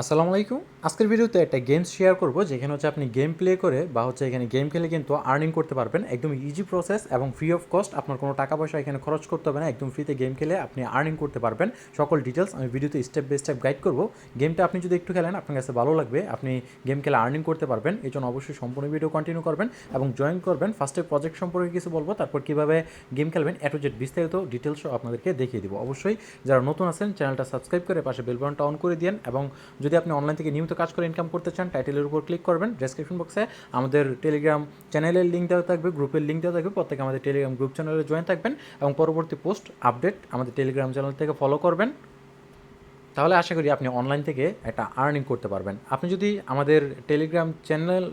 আসসালামু আলাইকুম। আজকের ভিডিওতে একটা গেমস শেয়ার করব, যেখানে হচ্ছে আপনি গেম প্লে করে বা হচ্ছে এখানে গেম খেলে কিন্তু আর্নিং করতে পারবেন। একদম ইজি প্রসেস এবং ফ্রি অফ কস্ট আপনার কোনো টাকা পয়সা এখানে খরচ করতে হবে না, একদম ফ্রিতে গেম খেলে আপনি আর্নিং করতে পারবেন। সকল ডিটেলস আমি ভিডিওতে স্টেপ বাই স্টেপ গাইড করব। গেমটা আপনি যদি একটু খেলেন, আপনার কাছে ভালো লাগবে। আপনি গেম খেলে আর্নিং করতে পারবেন। এই জন্য অবশ্যই সম্পূর্ণ ভিডিও কন্টিনিউ করবেন এবং জয়েন করবেন। ফার্স্টে প্রজেক্ট সম্পর্কে কিছু বলব, তারপর কীভাবে গেম খেলবেন এটু জেড বিস্তারিত ডিটেলসও আপনাদেরকে দেখিয়ে দিব। অবশ্যই যারা নতুন আছেন চ্যানেলটা সাবস্ক্রাইব করে পাশে বেল বাটনটা অন করে দিন এবং যদি আপনি অনলাইন থেকে নিয়মিত কাজ করে ইনকাম করতে চান টাইটেলের উপর ক্লিক করবেন ডেসক্রিপশন বক্সে আমাদের টেলিগ্রাম চ্যানেলের লিঙ্ক দেওয়া থাকবে গ্রুপের লিঙ্ক দেওয়া থাকবে, প্রত্যেকে আমাদের টেলিগ্রাম গ্রুপ চ্যানেলে জয়েন থাকবেন এবং পরবর্তী পোস্ট আপডেট আমাদের টেলিগ্রাম চ্যানেল থেকে ফলো করবেন। তাহলে আশা করি আপনি অনলাইন থেকে একটা আর্নিং করতে পারবেন। আপনি যদি আমাদের টেলিগ্রাম চ্যানেল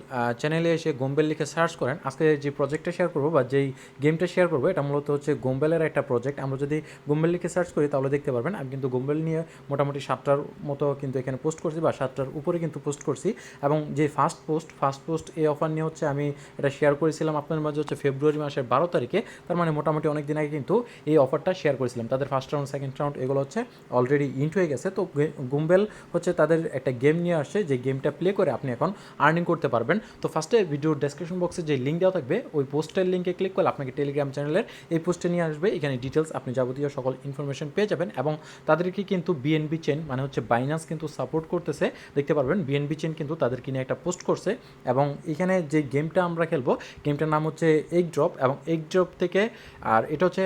চ্যানেলে এসে গোম্বেল লিখে সার্চ করেন, আজকে যে প্রজেক্টটা শেয়ার করব বা যেই গেমটা শেয়ার করব, এটা মূলত হচ্ছে গোম্বেলের একটা প্রজেক্ট আমরা যদি গোম্বেল লিখে সার্চ করি, তাহলে দেখতে পারবেন, আমি কিন্তু গোম্বেল নিয়ে মোটামুটি সাতটার মতো কিন্তু এখানে পোস্ট করছি বা সাতটার উপরে কিন্তু পোস্ট করছি। এবং যে ফার্স্ট পোস্ট ফার্স্ট পোস্ট এই অফার নিয়ে হচ্ছে আমি এটা শেয়ার করেছিলাম আপনার মাঝে হচ্ছে ফেব্রুয়ারি মাসের বারো তারিখে। তার মানে মোটামুটি অনেক দিন আগে কিন্তু এই অফারটা শেয়ার করেছিলাম। তাদের ফার্স্ট রাউন্ড সেকেন্ড রাউন্ড এগুলো হচ্ছে অলরেডি ইন্ট হয়ে গেছে। তো গুম্বেল হচ্ছে তাদের একটা গেম নিয়ে আসছে যে গেমটা প্লে করে আপনি এখন আর্নিং করতে পারবেন। তো ফার্স্টে ভিডিওর ডেসক্রিপশন বক্সে যে লিঙ্ক দেওয়া থাকবে, ওই পোস্টের লিঙ্কে ক্লিক করলে আপনাকে টেলিগ্রাম চ্যানেলের এই পোস্টে নিয়ে আসবে। এখানে ডিটেলস আপনি যাবতীয় সকল ইনফরমেশন পেয়ে যাবেন এবং তাদেরকে কিন্তু বিএনবি চেন মানে হচ্ছে বাইনান্স কিন্তু সাপোর্ট করতেছে। দেখতে পারবেন বিএনবি চেন কিন্তু তাদেরকে নিয়ে একটা পোস্ট করছে এবং এখানে যে গেমটা আমরা খেলব গেমটার নাম হচ্ছে এগ ড্রপ এবং এগ ড্রপ থেকে, আর এটা হচ্ছে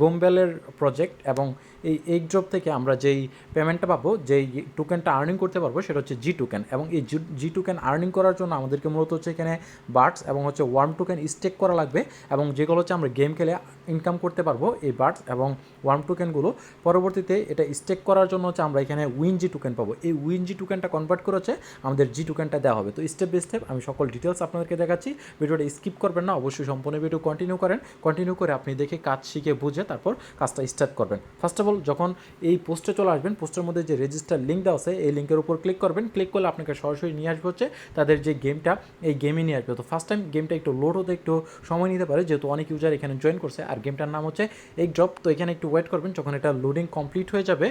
গোমবেলের প্রজেক্ট এবং এই এগ ড্রপ থেকে আমরা যেই পেমেন্টটা পাবো, যেই টোকেনটা আর্নিং করতে পারব সেটা হচ্ছে জি টোকেন এবং এই জি টোকেন আর্নিং করার জন্য আমাদেরকে মূলত হচ্ছে এখানে বার্ডস এবং হচ্ছে ওয়ার্ম টোকেন স্টেক করা লাগবে এবং যেগুলো হচ্ছে আমরা গেম খেলে ইনকাম করতে পারব এই বার্ডস এবং ওয়ার্ম টোকেনগুলো পরবর্তীতে এটা স্টেক করার জন্য হচ্ছে আমরা এখানে উইন জি টোকেন পাবো। এই উইন জি টোকেনটা কনভার্ট করে হচ্ছে আমাদের জি টোকেনটা দেওয়া হবে। তো স্টেপ বাই স্টেপ আমি সকল ডিটেলস আপনাদেরকে দেখাচ্ছি। ভিডিওটা স্কিপ করবেন না, অবশ্যই সম্পূর্ণ ভিডিও কন্টিনিউ করেন। কন্টিনিউ করে আপনি দেখে কাজ শিখে বুঝে তারপর কাজটা স্টার্ট করবেন। ফার্স্ট অফ অল যখন এই পোস্টে চলে আসবেন পোস্টের মধ্যে যে রেজিস্টার লিঙ্ক দেওয়া আছে, এই লিঙ্কের উপর ক্লিক করবেন। ক্লিক করলে আপনাকে সরাসরি নিয়ে আসবে হচ্ছে তাদের যে গেমটা এই গেমে নিয়ে আসবে। তো ফার্স্ট টাইম গেমটা একটু লোড হতে একটু সময় নিতে পারে, যেহেতু অনেক ইউজার এখানে জয়েন করছে। আর গেমটার নাম হচ্ছে এই ড্রপ তো এখানে একটু ওয়েট করবেন, যখন এটা লোডিং কমপ্লিট হয়ে যাবে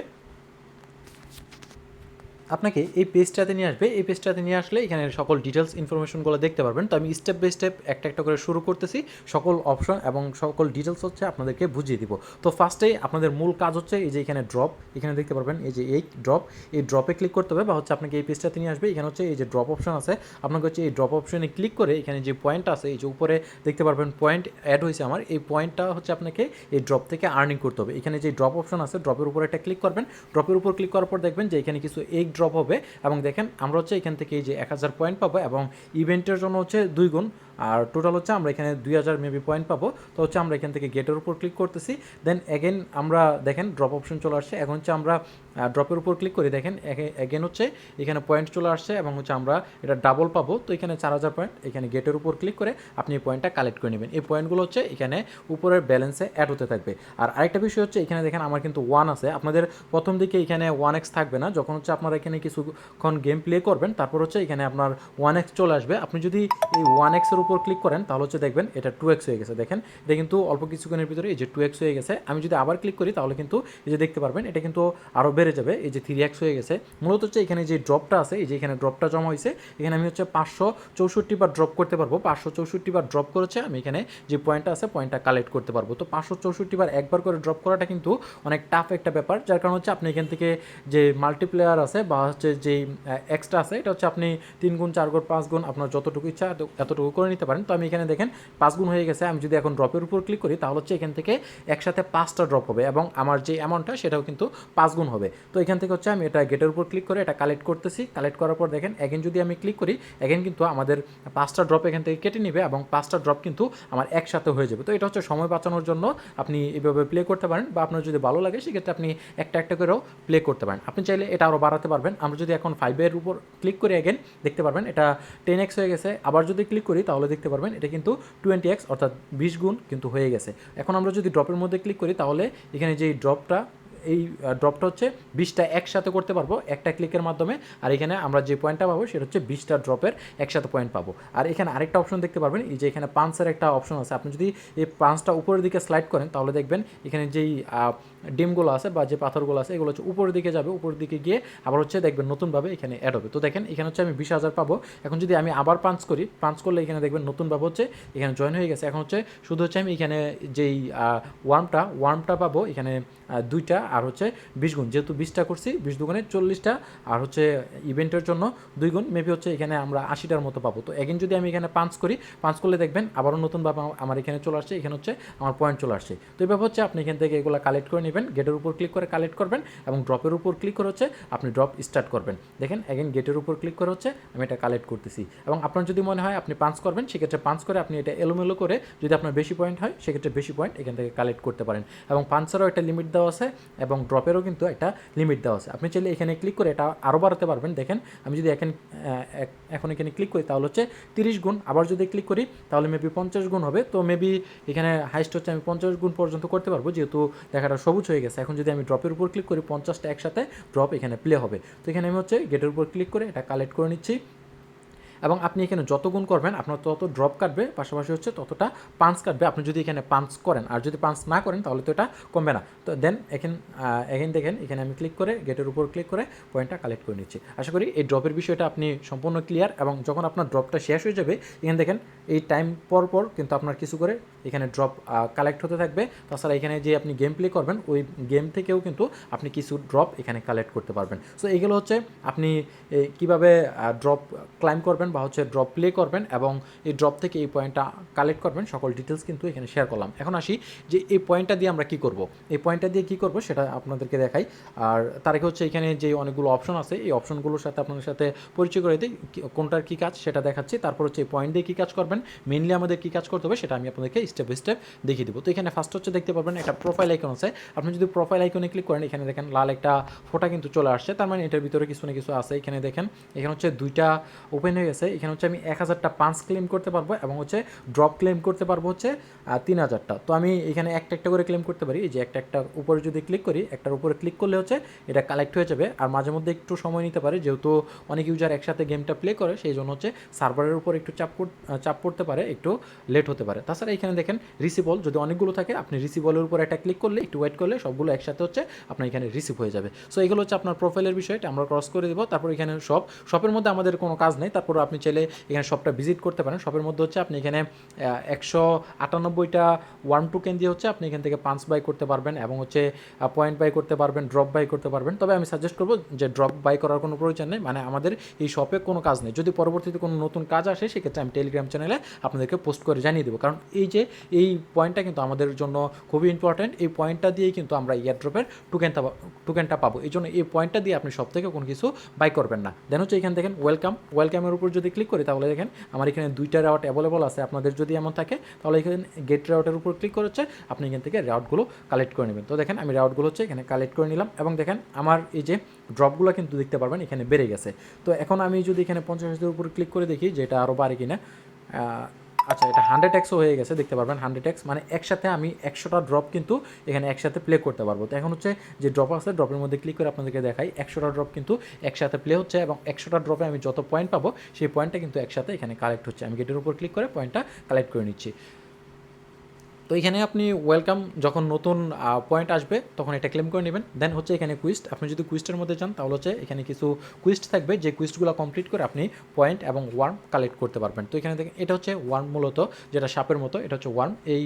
আপনাকে এই পেজটাতে নিয়ে আসবে। এই পেজটাতে নিয়ে আসলে এখানে সকল ডিটেলস ইনফরমেশনগুলো দেখতে পারবেন। তো আমি স্টেপ বাই স্টেপ একটা একটা করে শুরু করতেছি। সকল অপশন এবং সকল ডিটেলস হচ্ছে আপনাদেরকে বুঝিয়ে দিব। তো ফার্স্টেই আপনাদের মূল কাজ হচ্ছে এই যে এখানে ড্রপ এখানে দেখতে পারবেন এই যে এই ড্রপ এই ড্রপে ক্লিক করতে হবে বা হচ্ছে আপনাকে এই পেজটাতে নিয়ে আসবে। এখানে হচ্ছে এই যে ড্রপ অপশন আছে। আপনাকে হচ্ছে এই ড্রপ অপশনে ক্লিক করে এখানে যে পয়েন্ট আছে, এই যে উপরে দেখতে পারবেন পয়েন্ট অ্যাড হয়েছে আমার। এই পয়েন্টটা হচ্ছে আপনাকে এই ড্রপ থেকে আর্নিং করতে হবে। এখানে যে ড্রপ অপশন আছে ড্রপের উপর একটা ক্লিক করবেন। ড্রপের উপর ক্লিক করার পর দেখবেন যে এখানে কিছু এক ড্রপ হবে এবং দেখেন আমরা হচ্ছে এখান থেকে এই যে এক হাজার পয়েন্ট পাবো এবং ইভেন্টের জন্য হচ্ছে দুই গুণ আর টোটাল হচ্ছে আমরা এখানে দুই হাজার মেবি পয়েন্ট পাবো। তো হচ্ছে আমরা এখান থেকে গেটের উপর ক্লিক করতেছি। দেন এগেন আমরা দেখেন ড্রপ অপশন চলে আসছে। এখন হচ্ছে আমরা ড্রপের উপর ক্লিক করি। দেখেন এগেন হচ্ছে এখানে পয়েন্ট চলে আসছে এবং হচ্ছে আমরা এটা ডাবল পাবো। তো এখানে চার হাজার পয়েন্ট এখানে গেটের উপর ক্লিক করে আপনি এই পয়েন্টটা কালেক্ট করে নেবেন। এই পয়েন্টগুলো হচ্ছে এখানে উপরের ব্যালেন্সে অ্যাড হতে থাকবে। আর আরেকটা বিষয় হচ্ছে এখানে দেখেন আমার কিন্তু ওয়ান আছে। আপনাদের প্রথম দিকে এখানে ওয়ান এক্স থাকবে না। যখন হচ্ছে আপনারা এখানে কিছুক্ষণ গেম প্লে করবেন, তারপর হচ্ছে এখানে আপনার ওয়ান এক্স চলে আসবে। আপনি যদি এই ওয়ান এক্সের উপর ক্লিক করেন, তাহলে হচ্ছে দেখবেন এটা টু এক্স হয়ে গেছে। দেখেন, এটা কিন্তু অল্প কিছুক্ষণের ভিতরে এই যে টু এক্স হয়ে গেছে। আমি যদি আবার ক্লিক করি, তাহলে কিন্তু এই যে দেখতে পারবেন, এটা কিন্তু আরও বেড়ে যাবে। এই যে থ্রি এক্স হয়ে গেছে। মূলত হচ্ছে এখানে যে ড্রপটা আছে, এই যে এখানে ড্রপটা জমা হয়েছে, এখানে আমি হচ্ছে পাঁচশো চৌষট্টি বার ড্রপ করতে পারব। পাঁচশো চৌষট্টি বার ড্রপ করেছে, আমি এখানে যে পয়েন্টটা আছে পয়েন্টটা কালেক্ট করতে পারব। তো পাঁচশো চৌষট্টি বার একবার করে ড্রপ করাটা কিন্তু অনেক টাফ একটা ব্যাপার। যার কারণ হচ্ছে আপনি এখান থেকে যে মাল্টিপ্লেয়ার আছে বা হচ্ছে যেই এক্সট্রা আছে, এটা হচ্ছে আপনি তিন গুণ, চার গুণ, পাঁচ গুণ, আপনার যতটুকু ইচ্ছা এতটুকু করে নিতে পারেন। তো আমি এখানে দেখেন পাঁচ গুণ হয়ে গেছে। আমি যদি এখন ড্রপের উপর ক্লিক করি, তাহলে হচ্ছে এখান থেকে একসাথে পাঁচটা ড্রপ হবে এবং আমার যে অ্যামাউন্টটা সেটাও কিন্তু পাঁচ গুণ হবে। তো এখান থেকে হচ্ছে আমি এটা গেটের উপর ক্লিক করে এটা কালেক্ট করতেছি। কালেক্ট করার পর দেখেন এগেন যদি আমি ক্লিক করি এগেন কিন্তু আমাদের পাঁচটা ড্রপ এখান থেকে কেটে নেবে এবং পাঁচটা ড্রপ কিন্তু আমার একসাথে হয়ে যাবে। তো এটা হচ্ছে সময় বাঁচানোর জন্য আপনি এভাবে প্লে করতে পারেন বা আপনার যদি ভালো লাগে, সেক্ষেত্রে আপনি একটা একটা করেও প্লে করতে পারেন। আপনি চাইলে এটা আরও বাড়াতে পারবেন। আমরা যদি এখন ফাইভের উপর ক্লিক করি এগেন দেখতে পারবেন এটা টেন এক্স হয়ে গেছে। আবার যদি ক্লিক করি, তাহলে দেখতে পারবেন। এটা কিন্তু টোয়েন্টি এক্স অর্থাৎ বিশ গুণ কিন্তু হয়ে গেছে। এখন আমরা যদি ড্রপের মধ্যে ক্লিক করি, তাহলে এখানে যে ড্রপটা এই ড্রপটা হচ্ছে বিশটা একসাথে করতে পারব, একটা ক্লিকের মাধ্যমে। আর এখানে আমরা যে পয়েন্টটা পাবো সেটা হচ্ছে বিশটা ড্রপের একসাথে পয়েন্ট পাবো। আর এখানে আরেকটা অপশন দেখতে পারবেন, এই যে এখানে পাঁচের একটা অপশন আছে। আপনি যদি এই পাঁচটা উপরের দিকে স্লাইড করেন, তাহলে দেখবেন এখানে যেই ডিমগুলো আছে বা যে পাথরগুলো আছে, এগুলো হচ্ছে উপরের দিকে যাবে। উপরের দিকে গিয়ে আবার হচ্ছে দেখবেন নতুনভাবে এখানে অ্যাড হবে। তো দেখেন, এখানে হচ্ছে আমি বিশ হাজার পাবো। এখন যদি আমি আবার পাঞ্চ করি পাঞ্চ করলে এখানে দেখবেন নতুনভাবে হচ্ছে এখানে জয়েন হয়ে গেছে। এখন হচ্ছে শুধু হচ্ছে আমি এখানে যেই ওয়ার্মটা ওয়ার্মটা পাবো, এখানে দুইটা। আর হচ্ছে বিশ গুণ। যেহেতু বিশটা করছি, বিশ দুগুণে চল্লিশটা, আর হচ্ছে ইভেন্টের জন্য দুই গুণ, মেবি হচ্ছে এখানে আমরা আশিটার মতো পাবো। তো এগেন যদি আমি এখানে পাঁচ করি, পাঁচ করলে দেখবেন আবারও নতুনভাবে আমা- আমার এখানে চলে আসছে, এখানে হচ্ছে আমার পয়েন্ট চলে আসছে। তো এইভাবে হচ্ছে আপনি এখান থেকে এগুলো কালেক্ট করে নেবেন গেটের উপর ক্লিক করে কালেক্ট করবেন এবং ড্রপের উপর ক্লিক করে হচ্ছে আপনি ড্রপ স্টার্ট করবেন। দেখেন এগেন গেটের উপর ক্লিক করে হচ্ছে আমি এটা কালেক্ট করতেছি। এবং আপনার যদি মনে হয় আপনি পাঁচ করবেন, সেক্ষেত্রে পাঁচ করে আপনি এটা এলোমেলো করে যদি আপনার বেশি পয়েন্ট হয়, সেক্ষেত্রে বেশি পয়েন্ট এখান থেকে কালেক্ট করতে পারেন। এবং পাঞ্চেরও একটা লিমিট দেওয়া আছে এবং ড্রপেরও কিন্তু একটা লিমিট দেওয়া আছে। আপনি চাইলে এখানে ক্লিক করে এটা আরও বাড়াতে পারবেন। দেখেন, আমি যদি এখন এখন এখানে ক্লিক করি, তাহলে হচ্ছে তিরিশ গুণ। আবার যদি ক্লিক করি, তাহলে মেবি পঞ্চাশ গুণ হবে। তো মেবি এখানে হাইস্ট হচ্ছে আমি পঞ্চাশ গুণ পর্যন্ত করতে পারব, যেহেতু দেখাটা সবুজ হয়ে গেছে। এখন যদি আমি ড্রপের উপর ক্লিক করি, পঞ্চাশটা একসাথে ড্রপ এখানে প্লে হবে। তো এখানে আমি হচ্ছে গেটের উপর ক্লিক করে এটা কালেক্ট করে নিচ্ছি। এবং আপনি এখানে যত গুণ করবেন, আপনার তত ড্রপ কাটবে, পাশাপাশি হচ্ছে ততটা পাঞ্চ কাটবে। আপনি যদি এখানে পাঞ্চ করেন, আর যদি পাঞ্চ না করেন, তাহলে তো এটা কমবে না। তো দেন এখান এখানে দেখেন, এখানে আমি ক্লিক করে গেটের উপর ক্লিক করে পয়েন্টটা কালেক্ট করে নিচ্ছি। আশা করি এই ড্রপের বিষয়টা আপনি সম্পূর্ণ ক্লিয়ার এবং যখন আপনার ড্রপটা শেষ হয়ে যাবে, এখানে দেখেন এই টাইম পর পর কিন্তু আপনার কিছু করে এখানে ড্রপ কালেক্ট হতে থাকবে। তাছাড়া এখানে যে আপনি গেম প্লে করবেন, ওই গেম থেকেও কিন্তু আপনি কিছু ড্রপ এখানে কালেক্ট করতে পারবেন। সো এগুলো হচ্ছে আপনি কীভাবে ড্রপ ক্লাইম করবেন বা হচ্ছে ড্রপ প্লে করবেন এবং এই ড্রপ থেকে এই পয়েন্টটা কালেক্ট করবেন, সকল ডিটেলস কিন্তু এখানে শেয়ার করলাম। এখন আসি যে এই পয়েন্টটা দিয়ে আমরা কি করব? এই পয়েন্টটা দিয়ে কি করব সেটা আপনাদেরকে দেখাই। আর তার হচ্ছে এখানে যে অনেকগুলো অপশন আছে, এই অপশনগুলোর সাথে আপনাদের সাথে পরিচয় করে দিই কোনটার কী কাজ সেটা দেখাচ্ছি। তারপর হচ্ছে এই পয়েন্ট দিয়ে কী কাজ করবেন মেনলি আমাদের কী কাজ করতে হবে সেটা আমি আপনাদেরকে স্টেপ বাই স্টেপ দেখিয়ে দেবো। তো এখানে ফার্স্ট হচ্ছে দেখতে পারবেন একটা প্রোফাইল আইকন আছে। আপনি যদি প্রোফাইল আইকনে ক্লিক করেন, এখানে দেখেন লাল একটা ফোটা কিন্তু চলে আসছে। তার মানে এটার ভিতরে কিছু না কিছু আছে। এখানে দেখেন, এখানে হচ্ছে দুইটা ওপেন হয়ে গেছে। এখানে হচ্ছে আমি এক হাজারটা পাঁচ ক্লেম করতে পারব এবং হচ্ছে ড্রপ ক্লেম করতে পারব হচ্ছে তিন হাজারটা। তো আমি এখানে একটা একটা করে ক্লেম করতে পারি যে একটা একটা উপরে যদি ক্লিক করি, একটার উপরে ক্লিক করলে হচ্ছে এটা কালেক্ট হয়ে যাবে। আর মাঝে মধ্যে একটু সময় নিতে পারে, যেহেতু অনেক ইউজার একসাথে গেমটা প্লে করে, সেই জন্য হচ্ছে সার্ভারের উপর একটু চাপ চাপ পড়তে পারে, একটু লেট হতে পারে। তাছাড়া এখানে দেখেন রিসিবল যদি অনেকগুলো থাকে, আপনি রিসিবলের উপর একটা ক্লিক করলে, একটু ওয়েট করলে সবগুলো একসাথে হচ্ছে আপনার এখানে রিসিভ হয়ে যাবে। সো এগুলো হচ্ছে আপনার প্রোফাইলের বিষয়টা, আমরা ক্রস করে দেবো। তারপর এখানে সব শপের মধ্যে আমাদের কোনো কাজ নেই, তারপর আপনি চাইলে এখানে শপটা ভিজিট করতে পারেন। শপের মধ্যে হচ্ছে আপনি এখানে একশো আটানব্বইটা ওয়ান টোকেন দিয়ে হচ্ছে আপনি এখান থেকে পাঁচ বাই করতে পারবেন এবং হচ্ছে পয়েন্ট বাই করতে পারবেন ড্রপ বাই করতে পারবেন। তবে আমি সাজেস্ট করব যে ড্রপ বাই করার কোনো প্রয়োজন নেই। মানে আমাদের এই শপে কোনো কাজ নেই। যদি পরবর্তীতে কোনো নতুন কাজ আসে, সেক্ষেত্রে আমি টেলিগ্রাম চ্যানেলে আপনাদেরকে পোস্ট করে জানিয়ে দেবো। কারণ এই যে, এই পয়েন্টটা কিন্তু আমাদের জন্য খুবই ইম্পর্ট্যান্ট এই পয়েন্টটা দিয়েই কিন্তু আমরা ইয়ার ড্রপের টোকেনটা টোকেনটা পাবো। এই জন্য এই পয়েন্টটা দিয়ে আপনি সব থেকে কোনো কিছু বাই করবেন না। দেন হচ্ছে এখানে দেখেন ওয়েলকাম ওয়েলকামের উপর যদি ক্লিক করি, তাহলে দেখেন আমার এখানে দুইটা রাউট অ্যাভেলেবল আছে। আপনাদের যদি এমন থাকে, তাহলে এখানে গেট রাউটের উপর ক্লিক করে হচ্ছে আপনি এখান থেকে রাউটগুলো কালেক্ট করে নেবেন। তো দেখেন আমি রাউটগুলো হচ্ছে এখানে কালেক্ট করে নিলাম এবং দেখেন আমার এই যে ড্রপগুলো কিন্তু দেখতে পারবেন, এখানে বেড়ে গেছে। তো এখন আমি যদি এখানে পঞ্চাশ হাজারের উপর ক্লিক করে দেখি যে এটা আরও বাড়ে কিনা আচ্ছা এটা হান্ড্রেড এক্সও হয়ে গেছে, দেখতে পারবেন হান্ড্রেড এক্স মানে একসাথে আমি একশোটা ড্রপ কিন্তু এখানে একসাথে প্লে করতে পারব। তো এখন হচ্ছে যে ড্রপ আছে ড্রপের মধ্যে ক্লিক করে আপনাদেরকে দেখাই, একশোটা ড্রপ কিন্তু একসাথে প্লে হচ্ছে এবং একশোটা ড্রপে আমি যত পয়েন্ট পাবো, সেই পয়েন্টটা কিন্তু একসাথে এখানে কালেক্ট হচ্ছে। আমি গেটের উপর ক্লিক করে পয়েন্টটা কালেক্ট করে নিচ্ছি। তো এখানে আপনি ওয়েলকাম যখন নতুন পয়েন্ট আসবে, তখন এটা ক্লেম করে নেবেন। দেন হচ্ছে এখানে কুইস্ট আপনি যদি কুইস্টের মধ্যে যান, তাহলে হচ্ছে এখানে কিছু কুইস্ট থাকবে, যে কুইস্টগুলো কমপ্লিট করে আপনি পয়েন্ট এবং ওয়ার্ম কালেক্ট করতে পারবেন। তো এখানে দেখেন, এটা হচ্ছে ওয়ার্ম মূলত, যেটা সাপের মতো, এটা হচ্ছে ওয়ার্ম এই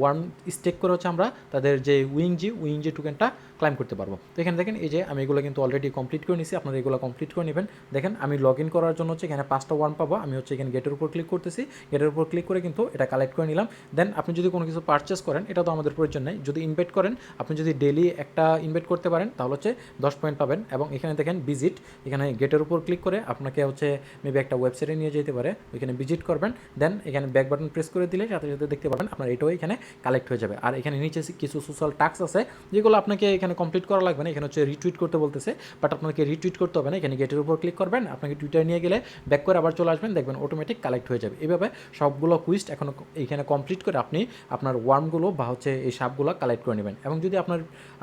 ওয়ার্ম স্টেক করে হচ্ছে আমরা তাদের যে উইং জি উইং জি টোকেনটা ক্লাইম করতে পারব। তো এখানে দেখেন, এই যে আমি এগুলো কিন্তু অলরেডি কমপ্লিট করে নিছি, আপনারা এগুলো কমপ্লিট করে নেবেন। দেখেন, আমি লগ ইন করার জন্য হচ্ছে এখানে পাঁচটা ওয়ার্ম পাবো। আমি হচ্ছে এখানে গেটের উপর ক্লিক করতেছি। গেটের উপর ক্লিক করে কিন্তু এটা কালেক্ট করে নিলাম। দেন আপনি যদি কোনো কিছু পারচেস করেন, এটা তো আমাদের প্রয়োজন নেই। যদি ইনভাইট করেন, আপনি যদি ডেলি একটা ইনভাইট করতে পারেন, তাহলে হচ্ছে দশ পয়েন্ট পাবেন। এবং এখানে দেখেন ভিজিট এখানে গেটের উপর ক্লিক করে আপনাকে হচ্ছে মেবি একটা ওয়েবসাইটে নিয়ে যেতে পারে। ওইখানে ভিজিট করবেন। দেন এখানে ব্যাক বাটন প্রেস করে দিলে সাথে সাথে দেখতে পাবেন আপনার এটাও এখানে কালেক্ট হয়ে যাবে। আর এখানে নিচে কিছু সোশ্যাল টাস্ক আছে, যেগুলো আপনাকে এখানে কমপ্লিট করা লাগবে না, এখানে হচ্ছে রিটুইট করতে বলতেছে বাট আপনাকে রিটুইট করতে হবে না, এখানে গেটের উপর ক্লিক করবেন, আপনাকে টুইটার নিয়ে গেলে ব্যাক করে আবার চলে আসবেন, দেখবেন অটোমেটিক কালেক্ট হয়ে যাবে। এভাবে সবগুলো কুইস্ট এখন এখানে কমপ্লিট করে আপনি আপনার ওয়ার্মগুলো বা হচ্ছে এই সাপগুলো কালেক্ট করে নেবেন। এবং যদি আপনার,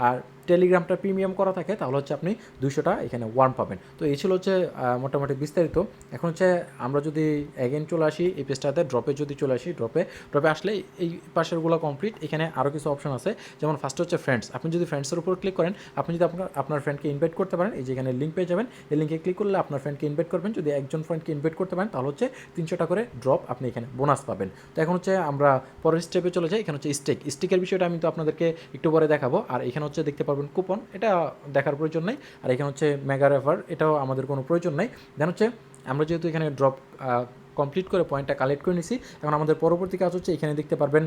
আর টেলিগ্রামটা প্রিমিয়াম করা থাকে, তাহলে হচ্ছে আপনি দুশোটা এখানে ওয়ার্ম পাবেন। তো এই ছিল হচ্ছে মোটামুটি বিস্তারিত। এখন হচ্ছে আমরা যদি অ্যাগেন চলে আসি, এই পেজটাতে ড্রপে যদি চলে আসি ড্রপে ড্রপে আসলে এই পাশেরগুলো কমপ্লিট এখানে আরও কিছু অপশন আছে, যেমন ফার্স্ট হচ্ছে ফ্রেন্ডস আপনি যদি ফ্রেন্ডসের উপর ক্লিক করেন, আপনি যদি আপনার আপনার ফ্রেন্ডকে ইনভাইট করতে পারেন, এই যে এখানে লিঙ্ক পেয়ে যাবেন। এই লিঙ্কে ক্লিক করলে আপনার ফ্রেন্ডকে ইনভাইট করবেন। যদি একজন ফ্রেন্ডকে ইনভাইট করতে পারেন, তাহলে হচ্ছে তিনশোটা করে ড্রপ আপনি এখানে বোনাস পাবেন। তো এখন হচ্ছে আমরা পরের স্টেপে চলে যাই। এখানে হচ্ছে স্টেক স্টিকের বিষয়টা আমি তো আপনাদেরকে একটু পরে দেখাবো। আর এখানে হচ্ছে দেখতে পারবেন কুপন এটা দেখার প্রয়োজন নেই। আর এখানে হচ্ছে মেগা রেফার এটাও আমাদের কোনো প্রয়োজন নেই। দেন হচ্ছে আমরা যেহেতু এখানে ড্রপ কমপ্লিট করে পয়েন্টটা কালেক্ট করে নিছি, এখন আমাদের পরবর্তী কাজ হচ্ছে এখানে দেখতে পারবেন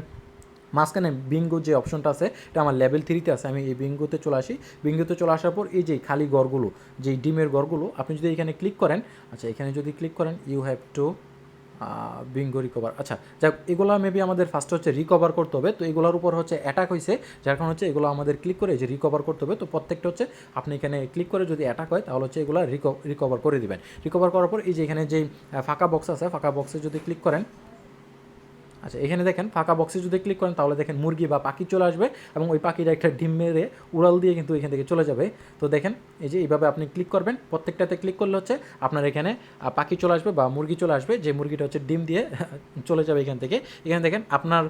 মাঝখানে বিঙ্গো যে অপশনটা আছে, এটা আমার লেভেল থ্রিতে আছে। আমি এই বিঙ্গোতে চলে আসি। বিঙ্গোতে চলে আসার পর এই যে খালি গড়গুলো, যেই ডিমের গড়গুলো, আপনি যদি এখানে ক্লিক করেন আচ্ছা এখানে যদি ক্লিক করেন you have to bingo recover আচ্ছা যাক, এগুলো মেবি আমাদের ফার্স্ট হচ্ছে রিকভার করতে হবে। তো এগুলোর উপর হচ্ছে অ্যাটাক হয়েছে যার কারণ হচ্ছে এগুলো আমাদের ক্লিক করে যে রিকভার করতে হবে। তো প্রত্যেকটা হচ্ছে আপনি এখানে ক্লিক করে যদি অ্যাটাক হয়, তাহলে হচ্ছে এগুলো রিকভার করে দিবেন। রিকভার করার পর এই যে এখানে যে ফাঁকা বক্স আছে, ফাঁকা বক্সে যদি ক্লিক করেন আচ্ছা এখানে দেখেন, ফাঁকা বক্সে যদি ক্লিক করেন, তাহলে দেখেন মুরগি বা পাখি চলে আসবে এবং ওই পাখিটা একটা ডিম মেরে উড়াল দিয়ে কিন্তু এখান থেকে চলে যাবে। তো দেখেন, এই যে এইভাবে আপনি ক্লিক করবেন, প্রত্যেকটাতে ক্লিক করলে হচ্ছে আপনার এখানে পাখি চলে আসবে বা মুরগি চলে আসবে, যে মুরগিটা হচ্ছে ডিম দিয়ে চলে যাবে এখান থেকে। এখানে দেখেন, আপনার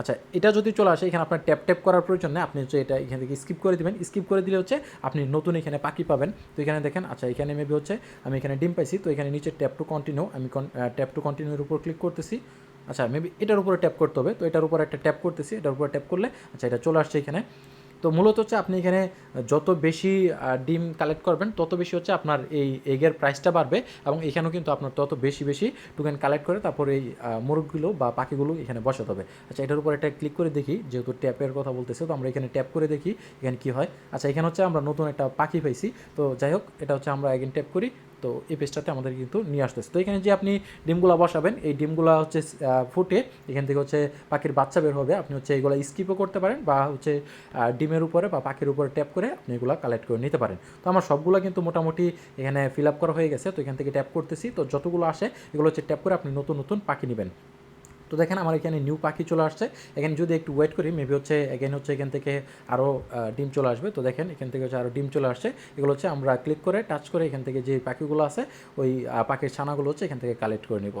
আচ্ছা এটা যদি চলে আসে, এখানে আপনার ট্যাপ ট্যাপ করার প্রয়োজন নেই, আপনি হচ্ছে এটা এখান থেকে স্কিপ করে দিবেন। স্কিপ করে দিলে হচ্ছে আপনি নতুন এখানে পাখি পাবেন। তো এখানে দেখেন আচ্ছা এখানে মেবি হচ্ছে আমি এখানে ডিম পাইছি, তো এখানে নিচে ট্যাপ টু কন্টিনিউ আমি ট্যাপ টু কন্টিনিউর উপর ক্লিক করতেছি। আচ্ছা মেবি এটার উপরে ট্যাপ করতে হবে। তো এটার উপর একটা ট্যাপ করতেছি, এটার উপরে ট্যাপ করলে আচ্ছা এটা চলে আসছে এখানে। তো মূলত হচ্ছে আপনি এখানে যত বেশি ডিম কালেক্ট করবেন, তত বেশি হচ্ছে আপনার এই এগের প্রাইসটা বাড়বে এবং এখানেও কিন্তু আপনার তত বেশি বেশি টোকেন কালেক্ট করে তারপর এই মোরগগুলো বা পাখিগুলো এখানে বসাতে হবে। আচ্ছা এটার উপর একটা ক্লিক করে দেখি, যেহেতু ট্যাপের কথা বলতেছে, তো আমরা এখানে ট্যাপ করে দেখি, এখানে কি হয়। আচ্ছা এখানে হচ্ছে আমরা নতুন একটা পাখি পাইছি। তো যাই হোক, এটা হচ্ছে আমরা এগেন ট্যাপ করি। তো এই পেজটাতে আমাদের কিন্তু নিয়ে আসতেছে। তো এখানে যে আপনি ডিমগুলো বসাবেন, এই ডিমগুলো হচ্ছে ফুটে এখান থেকে হচ্ছে পাখির বাচ্চা বের হবে। আপনি হচ্ছে এগুলো স্কিপও করতে পারেন বা হচ্ছে ডিমের উপরে বা পাখির উপরে ট্যাপ করে আপনি এগুলো কালেক্ট করে নিতে পারেন। তো আমার সবগুলো কিন্তু মোটামুটি এখানে ফিল আপ করা হয়ে গেছে। তো এখান থেকে ট্যাপ করতেছি। তো যতগুলো আসে এগুলো হচ্ছে ট্যাপ করে আপনি নতুন নতুন পাখি নেবেন। তো দেখেন আমার এখানে নিউ পাখি চলে আসছে। এখানে যদি একটু ওয়েট করি মেবি হচ্ছে এখানে হচ্ছে এখান থেকে আরও ডিম চলে আসবে। তো দেখেন এখান থেকে হচ্ছে আরও ডিম চলে আসছে। এগুলো হচ্ছে আমরা ক্লিক করে টাচ করে এখান থেকে যে পাখিগুলো আছে, ওই পাখির ছানাগুলো হচ্ছে এখান থেকে কালেক্ট করে নিব।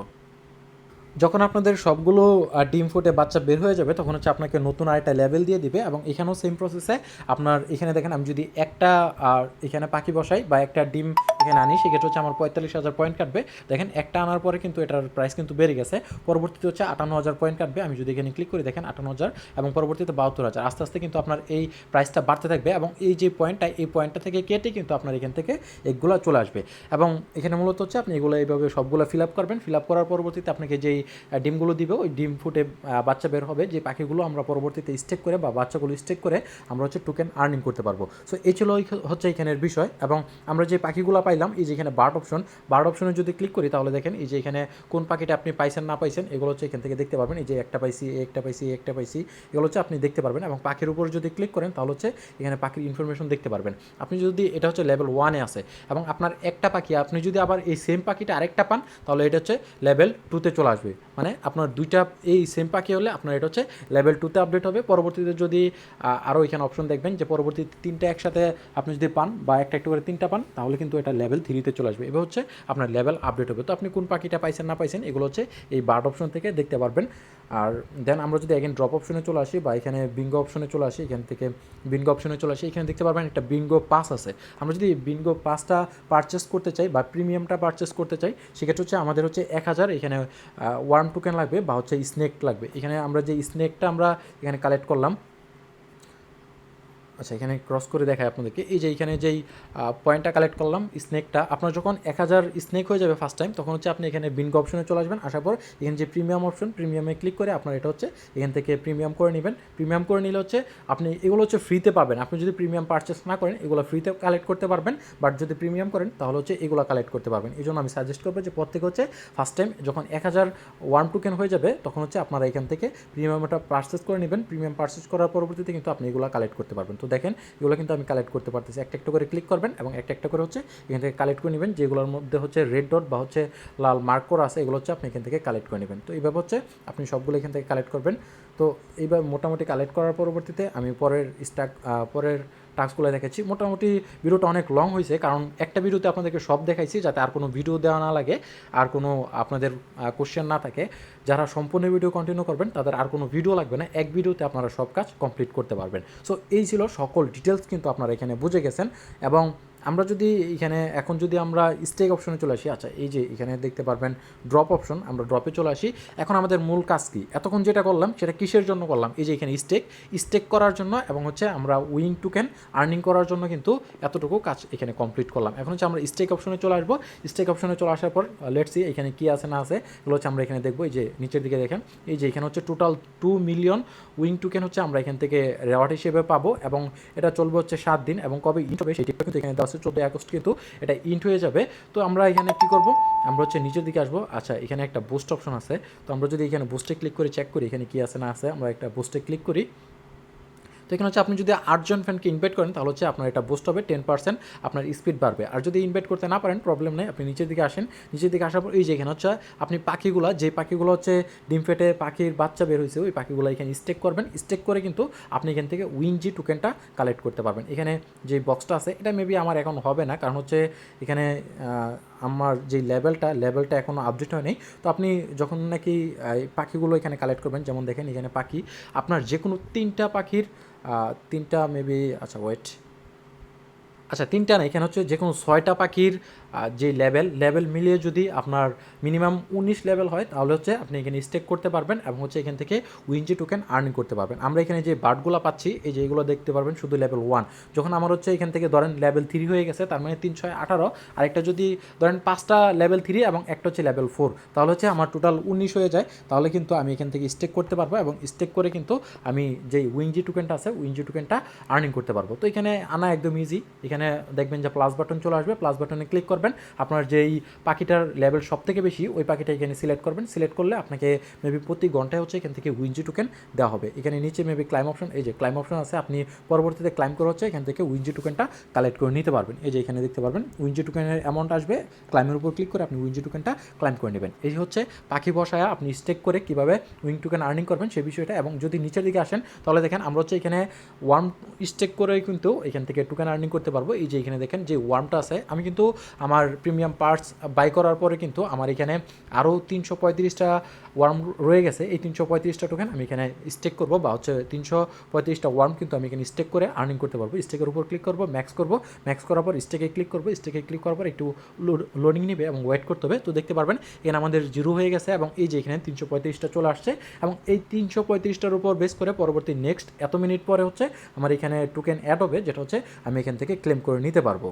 যখন আপনাদের সবগুলো ডিম ফুটে বাচ্চা বের হয়ে যাবে, তখন হচ্ছে আপনাকে নতুন আরেকটা লেভেল দিয়ে দিবে এবং এখানেও সেম প্রসেসে আপনার, এখানে দেখেন আমি যদি একটা, আর এখানে পাখি বসাই বা একটা ডিম এখানে আনি, সেক্ষেত্রে হচ্ছে আমার পঁয়তাল্লিশ হাজার পয়েন্ট কাটবে। দেখেন একটা আনার পরে কিন্তু এটার প্রাইস কিন্তু বেড়ে গেছে। পরবর্তীতে হচ্ছে আটান্ন হাজার পয়েন্ট কাটবে। আমি যদি এখানে ক্লিক করি, দেখেন আটান্ন হাজার এবং পরবর্তীতে বাহাত্তর হাজার। আস্তে আস্তে কিন্তু আপনার এই প্রাইসটা বাড়তে থাকবে এবং এই যে পয়েন্টটা এই পয়েন্টটা থেকে কেটে কিন্তু আপনার এখান থেকে এগুলো চলে আসবে। এবং এখানে মূলত হচ্ছে আপনি এগুলো এইভাবে সবগুলো ফিল আপ করবেন। ফিল আপ করার পরবর্তীতে আপনাকে যেই ডিমগুলো দিবে, ওই ডিম ফুটে বাচ্চা বের হবে, যে পাখিগুলো আমরা পরবর্তীতে স্টেক করে বা বাচ্চাগুলো স্টেক করে আমরা হচ্ছে টোকেন আর্নিং করতে পারব। সো এই ছিল হচ্ছে এখানের বিষয় এবং আমরা যে পাখিগুলো পাইলাম, এই যে এখানে বার্ড অপশন বার্ড অপশনে যদি ক্লিক করি তাহলে দেখেন এই যে এখানে কোন পাখিটা আপনি পাইছেন না পাইছেন, এগুলো হচ্ছে এখান থেকে দেখতে পারবেন, এই যে একটা পাইছি একটা পাইছি একটা পাইছি, এগুলো হচ্ছে আপনি দেখতে পারবেন এবং পাখির উপর যদি ক্লিক করেন তাহলে হচ্ছে এখানে পাখির ইনফরমেশন দেখতে পারবেন। আপনি যদি, এটা হচ্ছে লেভেল ওয়ানে আছে এবং আপনার একটা পাখি, আপনি যদি আবার এই সেম পাখিটা আরেকটা পান, তাহলে এটা হচ্ছে লেভেল টুতে চলে আসবে। মানে আপনার দুইটা, এই সেম পাখি হলে আপনার এটা হচ্ছে লেভেল টুতে আপডেট হবে। পরবর্তীতে যদি আরও এখানে অপশন দেখবেন যে পরবর্তীতে তিনটা একসাথে আপনি যদি পান বা একটা একটু করে তিনটা পান, তাহলে কিন্তু এটা লেভেল থ্রিতে চলে আসবে। এবার হচ্ছে আপনার লেভেল আপডেট হবে। তো আপনি কোন পাখিটা পাইছেন, না পাইছেন, এগুলো হচ্ছে এই বার্ড অপশন থেকে দেখতে পারবেন। আর দেন আমরা যদি এগেন ড্রপ অপশনে চলে আসি বা এখানে বিঙ্গো অপশনে চলে আসি, এখান থেকে বিঙ্গো অপশনে চলে আসি, এখানে দেখতে পারবেন একটা বিঙ্গো পাস আছে। আমরা যদি বিঙ্গো পাসটা পারচেস করতে চাই বা প্রিমিয়ামটা পারচেস করতে চাই, সেক্ষেত্রে হচ্ছে আমাদের হচ্ছে এক হাজার, এখানে ওয়ার্ম টোকেন লাগবে বা হচ্ছে স্নেক লাগবে। এখানে আমরা যে স্নেকটা আমরা এখানে কালেক্ট করলাম আচ্ছা এখানে ক্রস করে দেখায় আপনাদেরকে। এই যে এখানে যেই পয়েন্টটা কালেক্ট করলাম স্নেকটা আপনার যখন এক হাজার স্নেক হয়ে যাবে ফার্স্ট টাইম তখন হচ্ছে আপনি এখানে বিনগো অপশনে চলে আসবেন। আসার পর এখানে যে প্রিমিয়াম অপশন প্রিমিয়ামে ক্লিক করে আপনার এটা হচ্ছে এখান থেকে প্রিমিয়াম করে নেবেন। প্রিমিয়াম করে নিলে হচ্ছে আপনি, এগুলো হচ্ছে ফ্রিতে পাবেন। আপনি যদি প্রিমিয়াম পারচেস না করেন, এগুলো ফ্রিতে কালেক্ট করতে পারবেন। বাট যদি প্রিমিয়াম করেন, তাহলে হচ্ছে এগুলো কালেক্ট করতে পারবেন। এই জন্য আমি সাজেস্ট করব যে প্রত্যেকে হচ্ছে ফার্স্ট টাইম যখন এক হাজার ওয়ার্ম টোকেন হয়ে যাবে, তখন হচ্ছে আপনারা এখান থেকে প্রিমিয়ামটা পারচেস করে নেবেন। প্রিমিয়াম পারচেস করার পরবর্তীতে কিন্তু আপনি এগুলো কালেক্ট করতে পারবেন। তো দেখেন, এগুলো কিন্তু আমি কালেক্ট করতে পারতেছি। একটা একটা করে ক্লিক করবেন এবং একটা একটা করে হচ্ছে এখান থেকে কালেক্ট করে নেবেন। যেগুলোর মধ্যে হচ্ছে রেড ডট বা হচ্ছে লাল মার্ক করা আছে, এগুলো হচ্ছে আপনি এখান থেকে কালেক্ট করে নেবেন। তো এইভাবে হচ্ছে আপনি সবগুলো এখান থেকে কালেক্ট করবেন। তো এইবার মোটামুটি কালেক্ট করার পরবর্তীতে আমি পরের স্টাক পরের টাস্কগুলো দেখাচ্ছি মোটামুটি ভিডিওটা অনেক লং হয়েছে কারণ একটা ভিডিওতে আপনাদেরকে সব দেখাইছি যাতে আর কোনো ভিডিও দেওয়া না লাগে, আর কোনো আপনাদের কোশ্চেন না থাকে। যারা সম্পূর্ণ ভিডিও কন্টিনিউ করবেন, তাদের আর কোনো ভিডিও লাগবে না, এক ভিডিওতে আপনারা সব কাজ কমপ্লিট করতে পারবেন। সো এই ছিল সকল ডিটেলস কিন্তু আপনারা এখানে বুঝে গেছেন এবং আমরা যদি এখানে, এখন যদি আমরা স্টেক অপশনে চলে আসি আচ্ছা এই যে এখানে দেখতে পারবেন ড্রপ অপশন আমরা ড্রপে চলে আসি। এখন আমাদের মূল কাজ কি? এতক্ষণ যেটা করলাম, সেটা কিসের জন্য করলাম? এই যে এখানে স্টেক স্টেক করার জন্য এবং হচ্ছে আমরা উইং টুকেন আর্নিং করার জন্য কিন্তু এতটুকু কাজ এখানে কমপ্লিট করলাম। এখন হচ্ছে আমরা স্টেক অপশনে চলে আসব। স্টেক অপশনে চলে আসার পর লেটসি এখানে কি আছে না আছে, এগুলো হচ্ছে আমরা এখানে দেখব। এই যে নিচের দিকে দেখেন, এই যে এখানে হচ্ছে total two million wing token হচ্ছে আমরা এখান থেকে রেওয়ার্ড হিসেবে পাবো এবং এটা চলবে হচ্ছে সাত দিন এবং কবে ইন্ট হবে সেটি কিন্তু এখানে আছে চোদ্দোই আগস্ট কিন্তু এটা ইন্ট হয়ে যাবে। তো আমরা এখানে কি করব? আমরা হচ্ছে নিচের দিকে আসব। আচ্ছা এখানে একটা বুস্ট অপশন আছে। তো আমরা যদি এখানে বুস্টে ক্লিক করে চেক করি, এখানে কি আছে না আছে, আমরা একটা বুস্টে ক্লিক করি। তো এখানে হচ্ছে আপনি যদি আটজন ফ্যানকে ইনভাইট করেন, তাহলে হচ্ছে আপনার এটা বুস্ট হবে টেন পার্সেন্ট আপনার স্পিড বাড়বে। আর যদি ইনভাইট করতে না পারেন প্রবলেম নেই, আপনি নিচের দিকে আসেন। নিচের দিকে আসার পর এই যে এখানে হচ্ছে আপনি পাখিগুলো, যে পাখিগুলো হচ্ছে ডিম ফেটে পাখির বাচ্চা বের হয়েছে, ওই পাখিগুলো এখানে স্টেক করবেন। স্টেক করে কিন্তু আপনি এখান থেকে উইনজি টোকেনটা কালেক্ট করতে পারবেন। এখানে যে বক্সটা আছে, এটা মেবি আমার এখন হবে না, কারণ হচ্ছে এখানে আমার যে লেভেলটা লেভেলটা এখনও আপডেট হয়নি। তো আপনি যখন নাকি পাখিগুলো এখানে কালেক্ট করবেন, যেমন দেখেন এখানে পাখি, আপনার যে কোনো তিনটা পাখির তিনটা মেবি আচ্ছা ওয়েট আচ্ছা তিনটা না, এখানে হচ্ছে যে কোনো ছয়টা পাখির যে লেভেল লেভেল মিলিয়ে যদি আপনার মিনিমাম উনিশ লেভেল হয়, তাহলে হচ্ছে আপনি এখানে স্টেক করতে পারবেন এবং হচ্ছে এখান থেকে উইনজি টোকেন আর্নিং করতে পারবেন। আমরা এখানে যে বার্ডগুলো পাচ্ছি, এই যে এগুলো দেখতে পারবেন শুধু লেভেল ওয়ান যখন আমার হচ্ছে এখান থেকে ধরেন লেভেল থ্রি হয়ে গেছে, তার মানে তিন, ছয়, আঠারো, আরেকটা যদি ধরেন পাঁচটা লেভেল থ্রি এবং একটা হচ্ছে লেভেল ফোর তাহলে হচ্ছে আমার টোটাল উনিশ হয়ে যায়, তাহলে কিন্তু আমি এখান থেকে স্টেক করতে পারব এবং স্টেক করে কিন্তু আমি যেই উইনজি টোকেনটা আছে উইনজি টোকেনটা আর্নিং করতে পারব। তো এখানে আনা একদম ইজি এখানে দেখবেন যে প্লাস বাটন চলে আসবে প্লাস বাটনে ক্লিক করবেন। আপনার যেই পাখিটার লেভেল সব থেকে বেশি, ওই পাখিটা এখানে সিলেক্ট করবেন। সিলেক্ট করলে আপনাকে মেবি প্রতি ঘন্টায় হচ্ছে এখান থেকে উইনজি টোকেন দেওয়া হবে। এখানে নিচে মেবি ক্লাইম অপশন এই যে ক্লাইম অপশন আছে, আপনি পরবর্তীতে ক্লাইম করা হচ্ছে এখান থেকে উইনজি টোকেনটা কালেক্ট করে নিতে পারবেন। এই যে এখানে দেখতে পারবেন উইনজি টোকেনের অ্যামাউন্ট আসবে। ক্লাইমের উপর ক্লিক করে আপনি উইনজি টোকেনটা ক্লাইম করে নেবেন। এই হচ্ছে পাখি বসায় আপনি স্টেক করে কীভাবে উইং টোকেন আর্নিং করবেন সেই বিষয়টা এবং যদি নিচের দিকে আসেন, তাহলে দেখেন আমরা হচ্ছে এখানে ওয়ার্ম স্টেক করে কিন্তু এখান থেকে টোকেন আর্নিং করতে পারব। এই যে এখানে দেখেন যে ওয়ার্মটা আছে, আমি কিন্তু আমার প্রিমিয়াম পার্টস বাই করার পরে কিন্তু আমার এখানে আরও তিনশো পঁয়ত্রিশটা ওয়ার্ম রয়ে গেছে। এই তিনশো পঁয়ত্রিশটা টোকেন আমি এখানে স্টেক করব বা হচ্ছে তিনশো পঁয়ত্রিশটা ওয়ার্ম কিন্তু আমি এখানে স্টেক করে আর্নিং করতে পারব। স্টেকের উপর ক্লিক করব ম্যাক্স করব। ম্যাক্স করার পর স্টেকে ক্লিক করব। স্টেকে ক্লিক করার পর একটু লোডিং নেবে এবং ওয়েট করতে হবে। তো দেখতে পারবেন, এখানে আমাদের জিরো হয়ে গেছে এবং এই যে এখানে তিনশো পঁয়ত্রিশটা চলে আসছে এবং এই তিনশো পঁয়ত্রিশটার উপর বেস করে পরবর্তী নেক্সট এত মিনিট পরে হচ্ছে আমার এখানে টোকেন অ্যাড হবে, যেটা হচ্ছে আমি এখান থেকে ক্লেম করে নিতে পারব।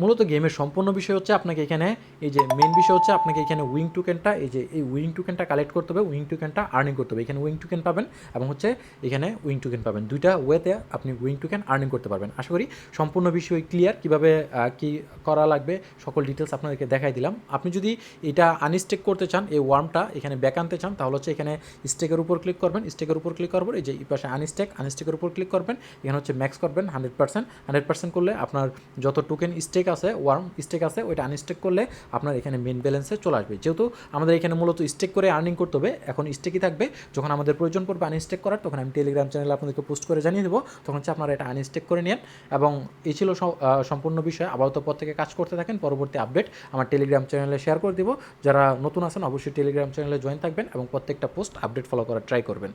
মূলত গেমের সম্পূর্ণ বিষয় হচ্ছে আপনাকে এখানে এই যে মেন বিষয় হচ্ছে আপনাকে এখানে উইং টুকেনটা এই যে এই উইং টুকেনটা কালেক্ট করতে হবে উইং টুকেনটা আর্নিং করতে হবে। এখানে উইং টুকেন পাবেন এবং হচ্ছে এখানে উইং টুকেন পাবেন। দুইটা ওয়েতে আপনি উইং টুকেন আর্নিং করতে পারবেন। আশা করি সম্পূর্ণ বিষয় ক্লিয়ার কীভাবে কি করা লাগবে, সকল ডিটেলস আপনাদেরকে দেখাই দিলাম। আপনি যদি এটা আনস্টেক করতে চান, এই ওয়ার্মটা এখানে ব্যাক আনতে চান, তাহলে হচ্ছে এখানে স্টেকের উপর ক্লিক করবেন। স্টেকের উপর ক্লিক করবেন এই যে এই পাশে আনস্টেক আনস্টেকের উপর ক্লিক করবেন। এখানে হচ্ছে ম্যাক্স করবেন হান্ড্রেড পার্সেন্ট হান্ড্রেড পার্সেন্ট করলে আপনার যত টোকেন স্টেক স্টেক আছে ওয়ার্ম স্টেক আছে, ওইটা আনস্টেক করলে আপনার এখানে মেন ব্যালেন্সে চলে আসবে। যেহেতু আমাদের এখানে মূলত স্টেক করে আর্নিং করতে হবে, এখন স্টেকই থাকবে। যখন আমাদের প্রয়োজন পড়বে আনস্টেক করার, তখন আমি টেলিগ্রাম চ্যানেলে আপনাদেরকে পোস্ট করে জানিয়ে দেবো। তখন হচ্ছে আপনারা এটা আনস্টেক করে নেন এবং এই ছিল সম্পূর্ণ বিষয়। আপাতত পর থেকে কাজ করতে থাকেন, পরবর্তী আপডেট আমার টেলিগ্রাম চ্যানেলে শেয়ার করে দেবো। যারা নতুন আছেন, অবশ্যই টেলিগ্রাম চ্যানেলে জয়েন থাকবেন এবং প্রত্যেকটা পোস্ট আপডেট ফলো করার ট্রাই করবেন।